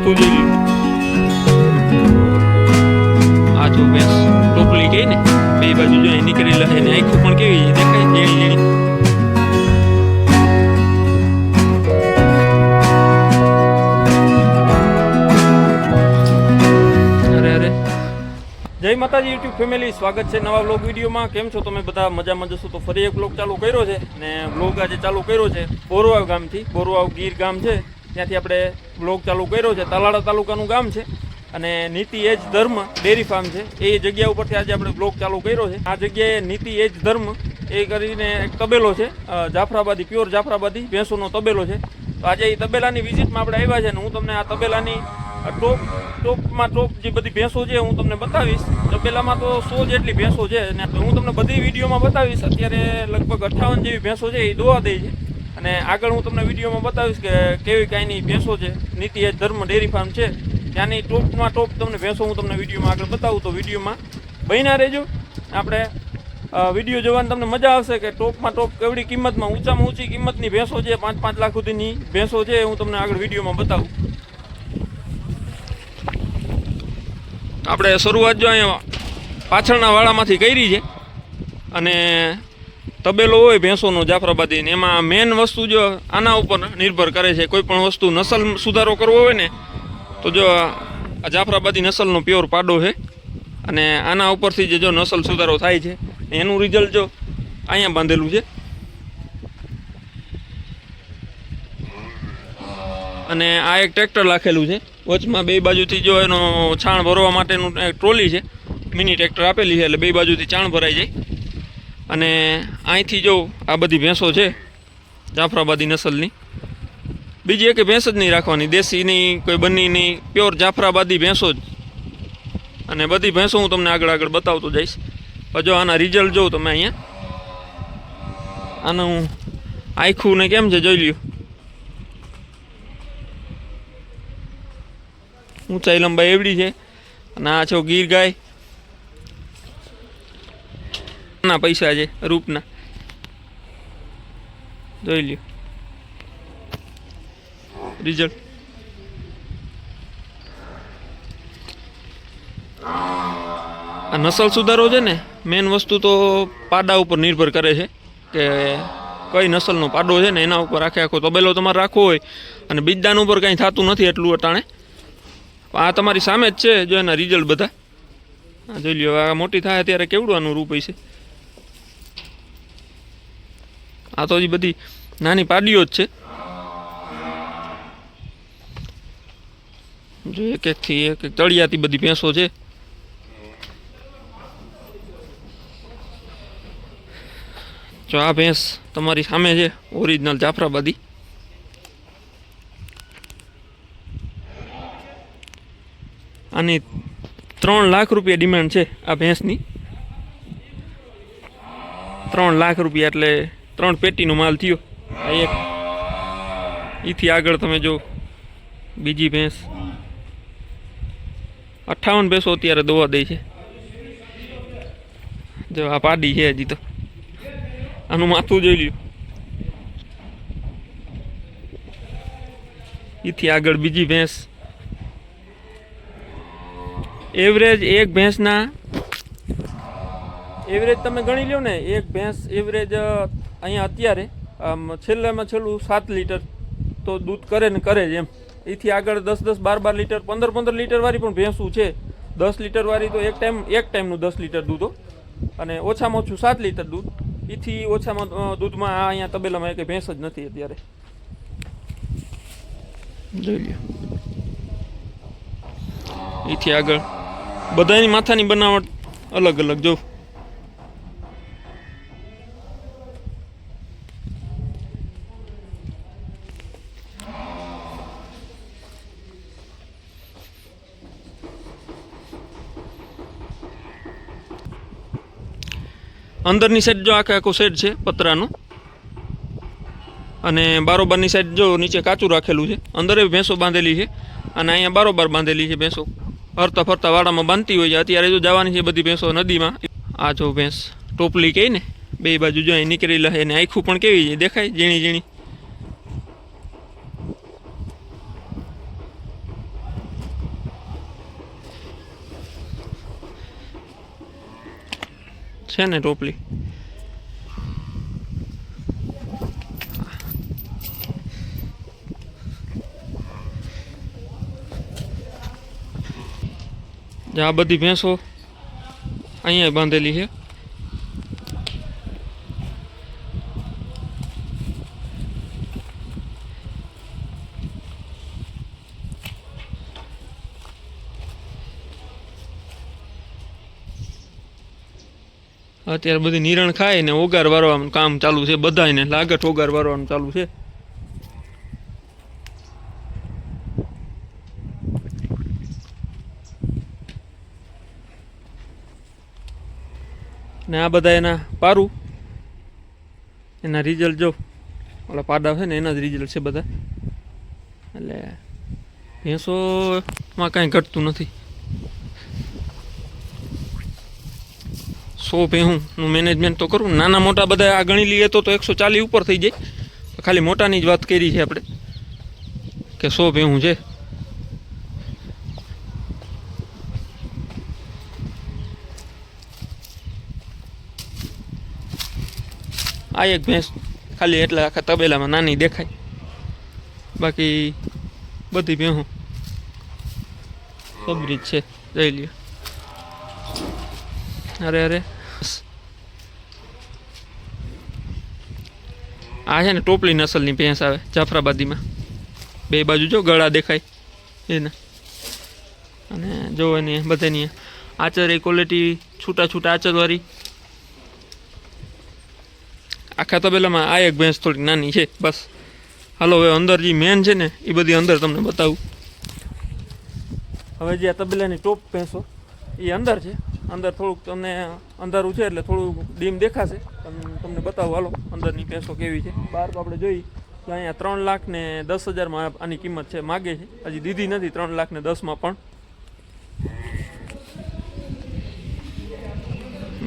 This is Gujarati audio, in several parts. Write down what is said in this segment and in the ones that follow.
ભેંસની તું જોઈ આ જો ભેંસ ટોપલી કહી ને, બે બાજુ જો અહીં નીકળેલા છે ને આંખો પણ કેવી દેખાય ઝીણી ઝીણી જય માતાજી, યુટ્યુબ ફેમિલી, સ્વાગત છે નવા બ્લોગ વિડીયોમાં. કેમ છો તમે બધા? મજામાં જશો તો ફરી એક બ્લોગ ચાલુ કર્યો છે ને બ્લોગ આજે ચાલુ કર્યો છે. બોરવાવ ગામથી, બોરવાવ ગીર ગામ છે. ત્યાંથી આપણે બ્લોગ ચાલુ કર્યો છે. તલાળા તાલુકાનું ગામ છે અને નીતિ એજ ધર્મ ડેરી ફાર્મ છે. એ જગ્યા ઉપરથી આજે આપણે બ્લોગ ચાલુ કર્યો છે. આ જગ્યાએ નીતિ એજ ધર્મ એ કરીને એક તબેલો છે જાફરાબાદી, પ્યોર જાફરાબાદી ભેંસોનો તબેલો છે. તો આજે એ તબેલાની વિઝિટમાં આપણે આવ્યા છે અને હું તમને આ તબેલાની ટોપ, ટોપમાં ટોપ જે બધી ભેંસો છે હું તમને બતાવીશ. તબેલામાં તો સો જેટલી ભેંસો છે અને હું તમને બધી વિડીયોમાં બતાવીશ. અત્યારે લગભગ અઠ્ઠાવન જેવી ભેંસો છે એ દોવા દે છે. અને આગળ હું તમને વિડીયોમાં બતાવીશ કે કેવી કાંઈની ભેંસો છે. નીતિ એજ ધર્મ ડેરી ફાર્મ છે. ત્યાંની ટોપમાં ટોપ તમને ભેંસો હું તમને વિડીયોમાં આગળ બતાવું. તો વિડીયોમાં બન્યા રહેજો. આપણે વીડિયો જોવાની તમને મજા આવશે કે ટોપમાં ટોપ કેવડી કિંમતમાં, ઊંચામાં ઊંચી કિંમતની ભેંસો છે. પાંચ પાંચ લાખ સુધીની ભેંસો છે એ હું તમને આગળ વિડીયોમાં બતાવું. આપણે શરૂઆત જો અહીંયા પાછળના વાળામાંથી કરી છે. અને તબેલો હોય, ભેંસોનો જાફરાબાદી એમાં મેન વસ્તુ જો આના ઉપર નિર્ભર કરે છે. કોઈ પણ વસ્તુ નસલ સુધારો કરવો હોય ને, તો જો આ જાફરાબાદી નસલનો પ્યોર પાડો છે. અને આના ઉપરથી જે જો નસલ સુધારો થાય છે, એનું રિઝલ્ટ જો અહીંયા બાંધેલું છે. અને આ એક ટ્રેક્ટર રાખેલું છે. વચમાં બે બાજુથી જો એનો છાણ ભરવા માટેનું ટ્રોલી છે. મિની ટ્રેક્ટર આપેલી છે, એટલે બે બાજુથી છાણ ભરાઈ જાય. અને અહીંથી જો આ બધી ભેંસો છે, જાફરાબાદી નસલની. બીજી એક ભેંસ જ નહીં રાખવાની દેશી નહીં કોઈ બનીની, પ્યોર જાફરાબાદી ભેંસો જ. અને બધી ભેંસો હું તમને આગળ આગળ બતાવતો જઈશ. જો આના રિઝલ્ટ જોઉં તમે અહીંયા. આનું આખું ને કેમ છે જોઈ લ્યો. ઊંચાઈ લંબાઈ એવડી છે. અને આ છો ગીર ગાય ના પૈસા છે, રૂપના. જોઈ લ્યો. રિઝલ્ટ આ નસલ સુધારો છે ને મેન વસ્તુ તો પાડા ઉપર નિર્ભર કરે છે કે કઈ નસલનો પાડો છે ને, એના ઉપર આખે આખો તબેલો તમારે રાખવો હોય અને બીજદાન ઉપર કાંઈ થતું નથી એટલું અટાણે. આ તમારી સામે જ છે, જો એના રિઝલ્ટ બધા. જોઈ લ્યો, આ મોટી થાય ત્યારે કેવડું આનું રૂપ હશે? આ તો હજી બધી નાની પાડીઓ જ છે. જો એક એકથી એક એક તળિયાથી બધી ભેંસો છે. જો આ ભેંસ તમારી સામે છે, ઓરિજિનલ જાફરાબાદી. આની ત્રણ લાખ રૂપિયા ડિમાન્ડ છે આ ભેંસની. ત્રણ લાખ રૂપિયા એટલે ત્રણ પેટીનો માલ થયો. આ એક. એથી આગળ તમે જો, બીજી ભેંસ. અઠ્ઠાવન ભેંસો અત્યારે દોવા દે છે. જો આ પાડી છે હજી તો. આનું માથું જોઈ લ્યું. એથી આગળ બીજી ભેંસ. એવરેજ એક ભેંસના, એવરેજ તમે ગણી લો ને, એક ભેંસ એવરેજ અહીંયા અત્યારે આમ છેલ્લામાં છેલ્લું સાત લીટર તો દૂધ કરે ને કરે જ એમ. એથી આગળ દસ દસ બાર બાર લીટર પંદર પંદર લીટરવાળી પણ ભેંસું છે. દસ લીટરવાળી તો એક ટાઈમ એક ટાઈમનું દસ લીટર દૂધો અને ઓછામાં ઓછું સાત લીટર દૂધ. એથી ઓછામાં દૂધમાં આ અહીંયા તબેલામાં એક ભેંસ જ નથી અત્યારે. જોઈ એથી આગળ બધાની માથાની બનાવટ અલગ અલગ જો. અંદરની સાઈડ જો આખે આખો શેડ છે, પતરાનો. અને બારોબારની સાઈડ જો નીચે કાચું રાખેલું છે, અંદર ભેંસો બાંધેલી છે અને અહીંયા બારોબાર બાંધેલી છે ભેંસો. ફરતા ફરતા વાડામાં બાંધતી હોય છે. અત્યારે જો જવાની છે બધી ભેંસો નદીમાં. આ જો ભેંસ ટોપલી કહી ને બે બાજુ જો અહીં નીકળેલા છે અને આખું પણ કેવી છે, દેખાય ઝીણી ઝીણી. છે ને ટોપલી? આ બધી ભેંસો અહીંયા બાંધેલી છે. અત્યારે બધી નિરણ ખાય ને ઓગાર વારવાનું કામ ચાલુ છે બધાને લાગત ઓગાર વારવાનું ચાલુ છે. ને આ બધા એના પારું, એના રિઝલ્ટ જો, ઓલા પાડા છે ને એના જ રિઝલ્ટ છે બધા. એટલે ભેંસોમાં કાંઈ ઘટતું નથી. સો ભેહુંનું મેનેજમેન્ટ તો કરું. નાના મોટા બધા આ ગણી લઈએ તો એકસો ચાલીસ ઉપર થઈ જાય. ખાલી મોટાની જ વાત કરી છે આપણે. કે સો ભેહું છે. આ એક ભેંસ ખાલી એટલે આખા તબેલામાં નાની દેખાય. બાકી બધી ભેહું સબરી જ છે. જઈ લ્યો. અરે અરે. આ છે ને ટોપલી નસલની ભેંસ આવે, જાફરાબાદીમાં. બે બાજુ જો ગળા દેખાય. એના. અને જો એની બધાની આચર એ ક્વોલિટી છૂટા છૂટા આચરવાળી આખા તબેલામાં આ એક ભેંસ થોડીક નાની છે, બસ. હાલો, હવે અંદર જે મેન છે ને, એ બધી અંદર તમને બતાવું. હવે જે આ તબેલાની ટોપ ભેંસો, એ અંદર છે. અંદર થોડુંક તમને અંધારું છે એટલે થોડું ડીમ દેખાશે. તમ- તમને બતાવું, હાલો, અંદરની ભેંસો કેવી છે. બહાર આપણે જોઈ તો અહીંયા ત્રણ લાખ ને દસ હજારમાં આની કિંમત છે, માગે છે. હજી દીધી નથી, ત્રણ લાખ ને દસમાં પણ.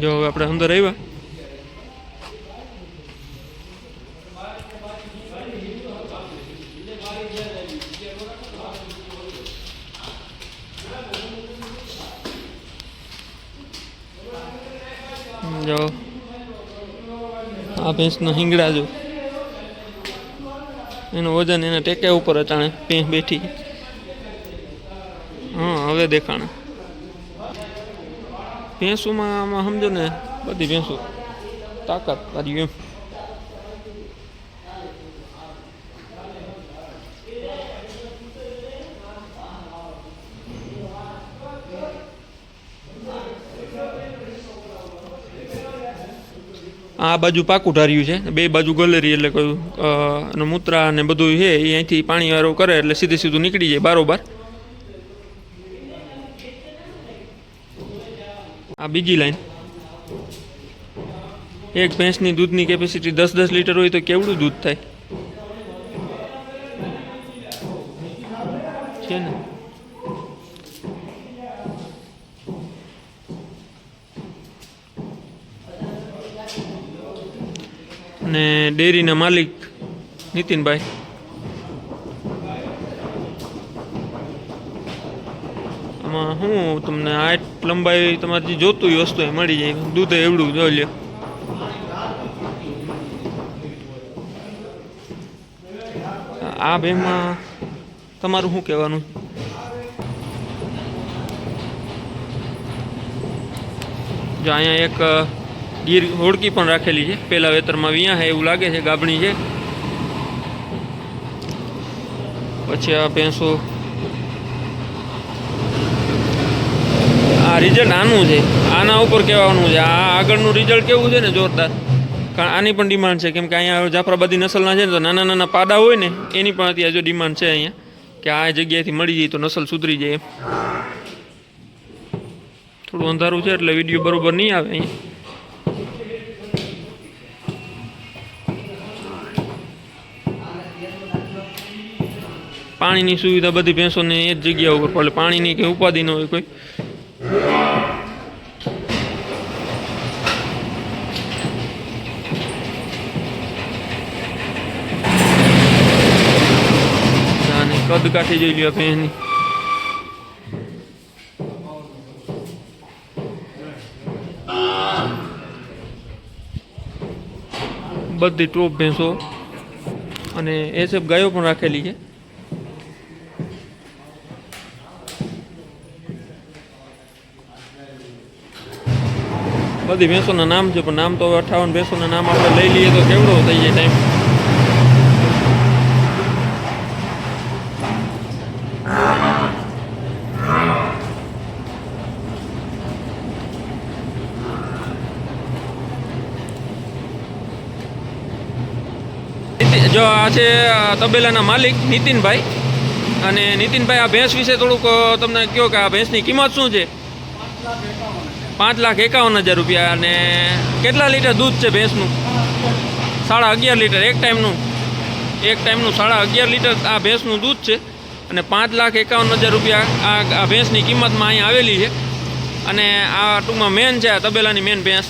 જો હવે આપણે અંદર આવ્યા. જો આ ભેંસનો હિંગડા જો. એનું વજન એના ટેકે ઉપર અચાણે ભેંસ બેઠી. હા, હવે દેખાણ. ભેંસોમાં આમાં સમજો ને, બધી ભેંસો. તાકાત વાળી એમ. આ બાજુ પાકું ઢાર્યું છે. બે બાજુ ગલેરી એટલે અને મૂત્રા ને બધું છે, એ અહીંથી પાણી વારો કરે એટલે સીધે સીધું નીકળી જાય બારોબાર. આ બીજી લાઈન. એક ભેંસની દૂધની કેપેસિટી દસ દસ લીટર હોય તો કેવડું દૂધ થાય? છે ને? અને ડેરીના માલિક નીતિનભાઈ. આમાં શું તમને આઠ લંબાઈ તમારે જે જોતું હોય વસ્તુ એ મળી જાય. દૂધ એવડું જોઈ લ્યો. આ બેમાં તમારું શું કહેવાનું? જો અહીંયા એક ગીર હોડકી પણ રાખેલી છે. પેલા વેતરમાં વિયા છે એવું લાગે છે ગાબણી છે. પછી આ ભેંસો. આ રિઝલ્ટ આનું છે. આના ઉપર કહેવાનું છે. આ આગળનું રિઝલ્ટ કેવું છે ને, જોરદાર. કારણ આની પણ ડિમાન્ડ છે. કેમ કે અહીંયા જાફરાબાદી નસલના છે ને, તો નાના નાના પાડા હોય ને, એની પણ અત્યારે જો ડિમાન્ડ છે અહીંયા. કે આ જગ્યાએથી મળી જાય તો નસલ સુધરી જાય એમ. થોડું અંધારું છે એટલે વીડિયો બરોબર નહીં આવે અહીંયા. પાણીની સુવિધા બધી ભેંસોને એ જ જગ્યા ઉપર પડે. પાણીની કંઈ ઉપાધિ ન હોય કોઈ. કદ કાઠી જોઈ લ્યો ભેંસની. બધી ટોપ ભેંસો. અને એ સબ ગાયો પણ રાખેલી છે. બધી ભેંસોના નામ છે, પણ નામ તો હવે અઠાવન ભેંસોના નામ આપણે લઈ લઈએ તો કેવડો થઈ જાય ટાઈમ જો આ છે તબેલાના માલિક નીતિનભાઈ. અને નીતિનભાઈ, આ ભેંસ વિશે થોડુંક તમને કહો કે આ ભેંસની કિંમત શું છે? પાંચ લાખ એકાવન હજાર રૂપિયા અને કેટલા લીટર દૂધ છે ભેંસનું? સાડા અગિયાર લીટર, એક ટાઈમનું. એક ટાઈમનું સાડા અગિયાર લીટર આ ભેંસનું દૂધ છે અને પાંચ લાખ એકાવન હજાર રૂપિયા આ આ ભેંસની કિંમતમાં અહીંયા આવેલી છે. અને આ ટૂંકમાં મેન છે, આ તબેલાની મેન ભેંસ.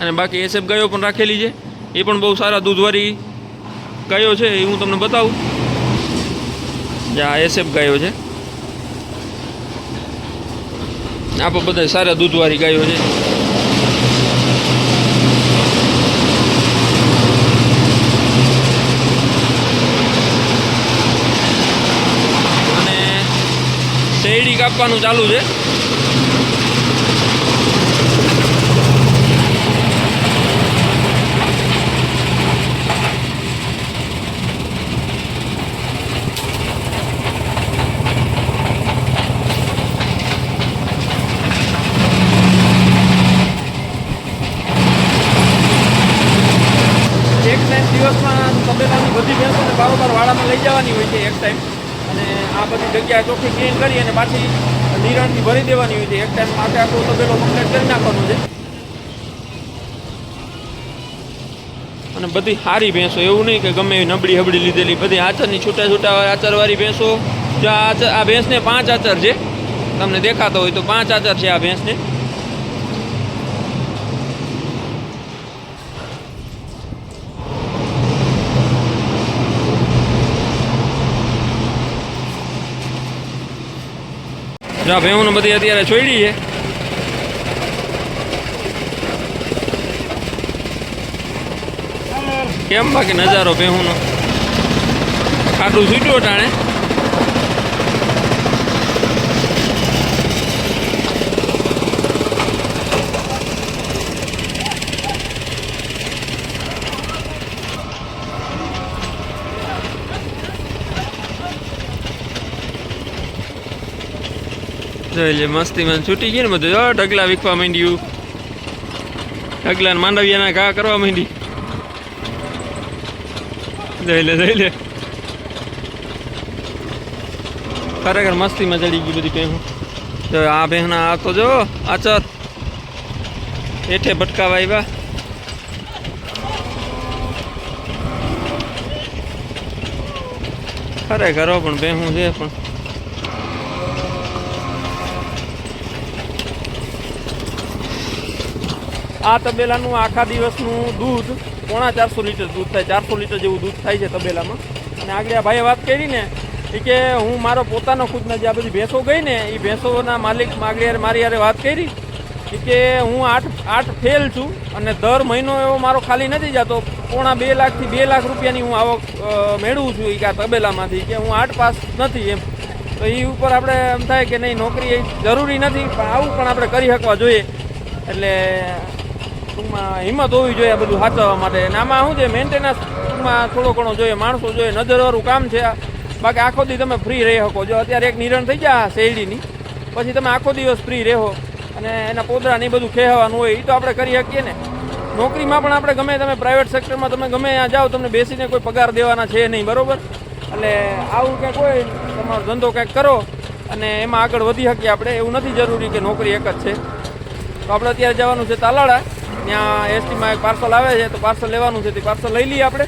અને બાકી એસએફ ગાયો પણ રાખેલી છે. એ પણ બહુ સારા દૂધવાળી ગાયો છે, એ હું તમને બતાવું. જે આ એસએફ ગાયો છે. આ પણ બધા સારા દૂધવાળી ગાયો છે. અને શેરડી કાપવાનું ચાલુ છે એક ટાઈમ દિવસમાં બધી બારોબાર વાડામાં લઈ જવાની હોય છે એક ટાઈમ અને આ બધી જગ્યાએ ચોખ્ખી ક્લીન કરી અને પાછી નિરણથી ભરી દેવાની હોય છે. એક ટાઈમ માટે આખો તબેલો કમ્પ્લીટ કરી નાખવાનું છે. અને બધી સારી ભેંસો, એવું નહીં કે ગમે એવી નબળી હબળી લીધેલી. બધી આચરની છૂટા છૂટા આચરવાળી ભેંસો. જો આ આચર આ ભેંસને પાંચ આચર છે. તમને દેખાતો હોય તો પાંચ આચર છે આ ભેંસને. જો આ ભેહુંને બધી અત્યારે છોડી છે. કેમ બાકી નજારો ભેહુંનો? ખાટું છૂટ્યો ટાણે જોઈ લે મસ્તીમાં છૂટી ગઈ ને બધું. ઢગલા વીખવા માંડ્યું. ઢગલા ને માંડવિયાના ઘા કરવા માંડી. જઈ લે જઈ લે. ખરેખર મસ્તીમાં ચડી ગઈ બધી ભેહું તો આ ભેહના આ જો, આચર. હેઠે ભટકાવા આવ્યા. ખરેખર પણ બેહું છે પણ. આ તબેલાનું આખા દિવસનું દૂધ પોણા ચારસો લીટર દૂધ થાય, ચારસો લીટર જેવું દૂધ થાય છે તબેલામાં. અને આગળ આ ભાઈએ વાત કરી ને, એ કે હું મારો પોતાનો ખુદના જે આ બધી ભેંસો ગઈ ને, એ ભેંસોના માલિક આગળ મારી યારે વાત કરી. એ કે હું આઠ આઠ ફેલ છું અને દર મહિનો એવો મારો ખાલી નથી જતો. પોણા બે લાખથી બે લાખ રૂપિયાની હું આવક મેળવું છું એ કે આ તબેલામાંથી. કે હું આઠ પાસ નથી એમ. તો એ ઉપર આપણે એમ થાય કે નહીં, નોકરી એ જરૂરી નથી, પણ આવું પણ આપણે કરી શકવા જોઈએ. એટલે ટૂંકમાં હિંમત હોવી જોઈએ આ બધું સાચવવા માટે. અને આમાં શું છે મેન્ટેનન્સ ટૂંકમાં થોડો ઘણો જોઈએ, માણસો જોઈએ, નજરવાળું કામ છે આ. બાકી આખો દી તમે ફ્રી રહી શકો. જો અત્યારે એક નિરણ થઈ જાય શેરડીની, પછી તમે આખો દિવસ ફ્રી રહો અને એના પોદરા ને બધું ખેવાનું હોય એ તો આપણે કરી શકીએ ને. નોકરીમાં પણ આપણે ગમે તમે પ્રાઇવેટ સેક્ટરમાં તમે ગમે ત્યાં જાઓ, તમને બેસીને કોઈ પગાર દેવાના છે નહીં, બરોબર? એટલે આવું કંઈક હોય, તમારો ધંધો કંઈક કરો અને એમાં આગળ વધી શકીએ આપણે. એવું નથી જરૂરી કે નોકરી એક જ છે. તો આપણે અત્યારે જવાનું છે તાલાળા. ત્યાં એસટીમાં એક પાર્સલ આવે છે, તો પાર્સલ લેવાનું છે, તે પાર્સલ લઈ લઈએ આપણે.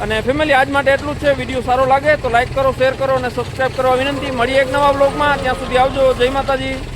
અને ફેમિલી આજ માટે એટલું જ છે વીડિયો સારો લાગે તો લાઇક કરો શેર કરો અને સબસ્ક્રાઈબ કરવા વિનંતી. મળીએ એક નવા બ્લોગમાં ત્યાં સુધી આવજો. જય માતાજી.